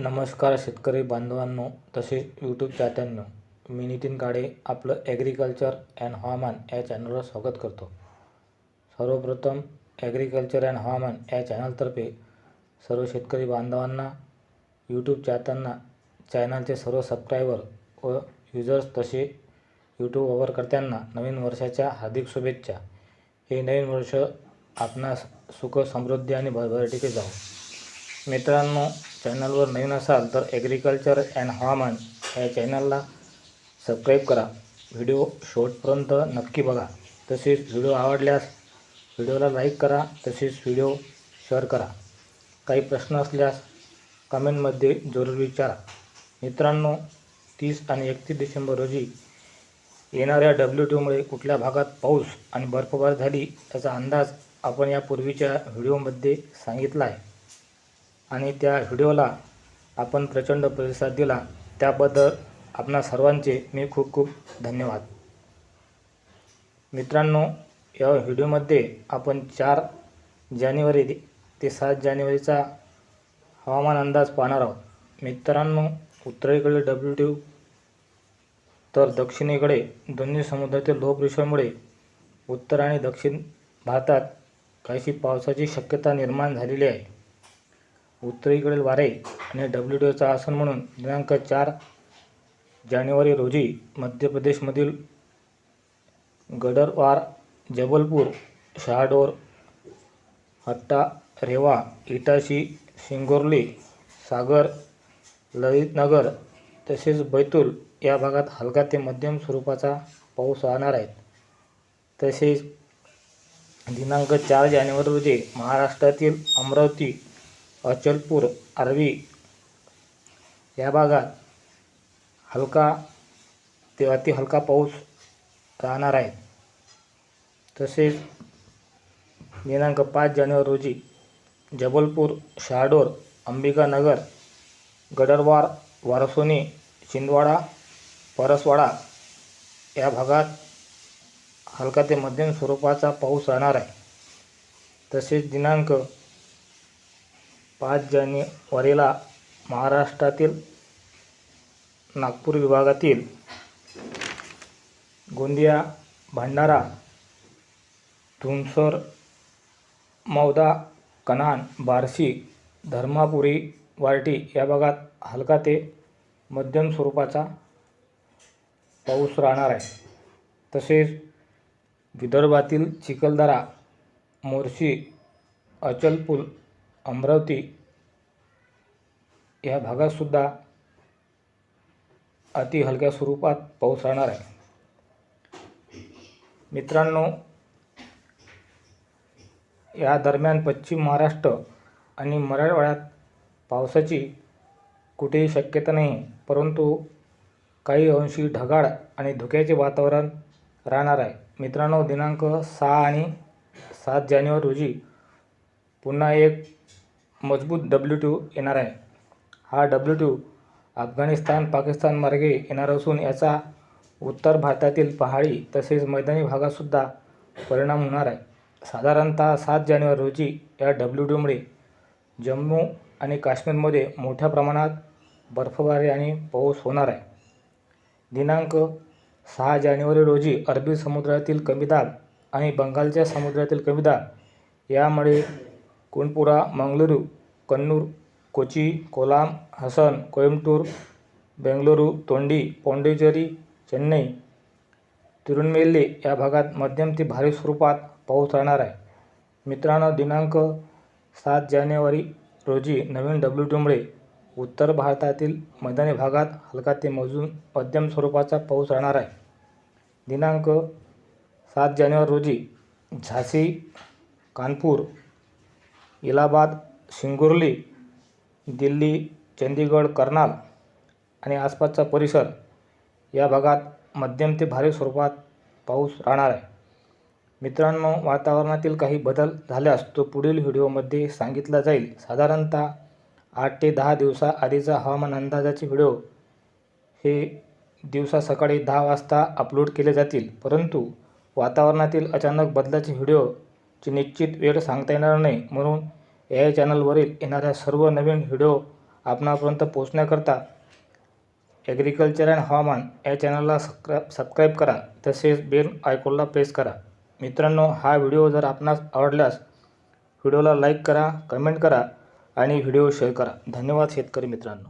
नमस्कार शेतकरी बांधवांनो तसेच यूट्यूब चाहत्यांनो मी नितीन काळे आपलं ॲग्रिकल्चर अँड हवामान या चॅनलवर स्वागत करतो. सर्वप्रथम ॲग्रिकल्चर अँड हवामान या चॅनलतर्फे सर्व शेतकरी बांधवांना यूट्यूब चाहत्यांना चॅनलचे सर्व सबस्क्रायबर व युजर्स तसे यूट्यूब वापरकर्त्यांना नवीन वर्षाच्या हार्दिक शुभेच्छा. हे नवीन वर्ष आपणास सुख समृद्धी आणि भरभराटीचे जाऊ मित्रांनो चॅनलवर नवीन असाल तर ॲग्रिकल्चर अँड हवामान या चॅनलला सबस्क्राईब करा. व्हिडिओ शेवटपर्यंत नक्की बघा. तसेच व्हिडिओ आवडल्यास व्हिडिओला लाईक करा तसेच व्हिडिओ शेअर करा. काही प्रश्न असल्यास कमेंटमध्ये जरूर विचारा. मित्रांनो तीस आणि एकतीस डिसेंबर रोजी येणाऱ्या डब्ल्यू टीमुळे कुठल्या भागात पाऊस आणि बर्फबारी झाली त्याचा अंदाज आपण यापूर्वीच्या व्हिडिओमध्ये सांगितला आहे. आणि त्या व्हिडिओला आपण प्रचंड प्रतिसाद दिला त्याबद्दल आपणा सर्वांचे मी खूप खूप धन्यवाद. मित्रांनो या व्हिडिओमध्ये आपण चार जानेवारी ते सात जानेवारीचा हवामान अंदाज पाहणार आहोत. मित्रांनो उत्तरेकडे डब्ल्यू टी तर दक्षिणेकडे दोन्ही समुद्रातील लोहप्रेशरमुळे उत्तर आणि दक्षिण भारतात काहीशी पावसाची शक्यता निर्माण झालेली आहे. उत्तरेकडील वारे आणि डब्ल्यू टी ओचा आसन म्हणून दिनांक चार जानेवारी रोजी मध्य प्रदेशमधील गडरवार जबलपूर शहाडोर हट्टा रेवा इटाशी सिंगोर्ली सागर ललितनगर तसेच बैतूल या भागात हलका ते मध्यम स्वरूपाचा पाऊस राहणार आहे. तसेच दिनांक चार जानेवारी रोजी महाराष्ट्रातील अमरावती अचलपूर आर्वी या भागात हलका ते अति हलका पाऊस राहणार आहे. तसेच दिनांक पाच जानेवारी रोजी जबलपूर शहाडोर अंबिकानगर गडरवार वारसोनी छिंदवाडा परसवाडा या भागात हलका ते मध्यम स्वरूपाचा पाऊस राहणार आहे. तसेच दिनांक पाच जानेवारीला महाराष्ट्रातील नागपूर विभागातील गोंदिया भंडारा धुमसर मौदा कनान बार्शी धर्मापुरी वारटी या भागात हलका ते मध्यम स्वरूपाचा पाऊस राहणार आहे. तसेच विदर्भातील चिखलदरा मोर्शी अचलपूल अमरावती या भागातसुद्धा अति हलक्या स्वरूपात पाऊस राहणार आहे. मित्रांनो या दरम्यान पश्चिम महाराष्ट्र आणि मराठवाड्यात पावसाची कुठेही शक्यता नाही परंतु काही अंशी ढगाळ आणि धुक्याचे वातावरण राहणार आहे. मित्रांनो दिनांक सहा आणि सात जानेवारी रोजी पुन्हा एक मजबूत डब्ल्यू टू येणार आहे. हा डब्ल्यू टू अफगाणिस्तान पाकिस्तान मार्गे येणार असून याचा उत्तर भारतातील पहाडी तसेच मैदानी भागातसुद्धा परिणाम होणार आहे. साधारणतः सात जानेवारी रोजी या डब्ल्यू टूमुळे जम्मू आणि काश्मीरमध्ये मोठ्या प्रमाणात बर्फबारी आणि पाऊस होणार आहे. दिनांक सहा जानेवारी रोजी अरबी समुद्रातील कमी दाब आणि बंगालच्या समुद्रातील कमी दाब यामुळे कुनपुरा मंगळुरू कन्नूर कोची कोलाम हसन कोइंबतूर बेंगलुरू तोंडी पाँडिचेरी चेन्नई तिरुनेल्वेली या भागात मध्यम ते भारी स्वरूपात पाऊस राहणार आहे मित्रांनो दिनांक सात जानेवारी रोजी नवीन डब्ल्यू टीमुळे उत्तर भारतातील मैदानी भागात हलका ते मजून मध्यम स्वरूपाचा पाऊस राहणार आहे दिनांक सात जानेवारी रोजी झाशी कानपूर इलाहाबाद सिंगुर्ली दिल्ली चंदीगड कर्नाल आणि आसपासचा परिसर या भागात मध्यम ते भारी स्वरूपात पाऊस राहणार आहे. मित्रांनो वातावरणातील काही बदल झाल्यास तो पुढील व्हिडिओमध्ये सांगितला जाईल. साधारणतः आठ ते दहा दिवसाआधीचा हवामान अंदाजाचे व्हिडिओ हे दिवसा सकाळी दहा वाजता अपलोड केले जातील. परंतु वातावरणातील अचानक बदलाचे व्हिडिओ ची निश्चित वेळ सांगता येणार नाही. म्हणून या चॅनलवरील येणाऱ्या सर्व नवीन व्हिडिओ आपणापर्यंत पोहोचण्याकरता ॲग्रिकल्चर अँड हवामान या चॅनलला सबस्क्राईब सबस्क्राईब करा. तसेच बेल आयकॉनला प्रेस करा. मित्रांनो हा व्हिडिओ जर आपणास आवडल्यास व्हिडिओला लाईक करा कमेंट करा आणि व्हिडिओ शेअर करा. धन्यवाद शेतकरी मित्रांनो.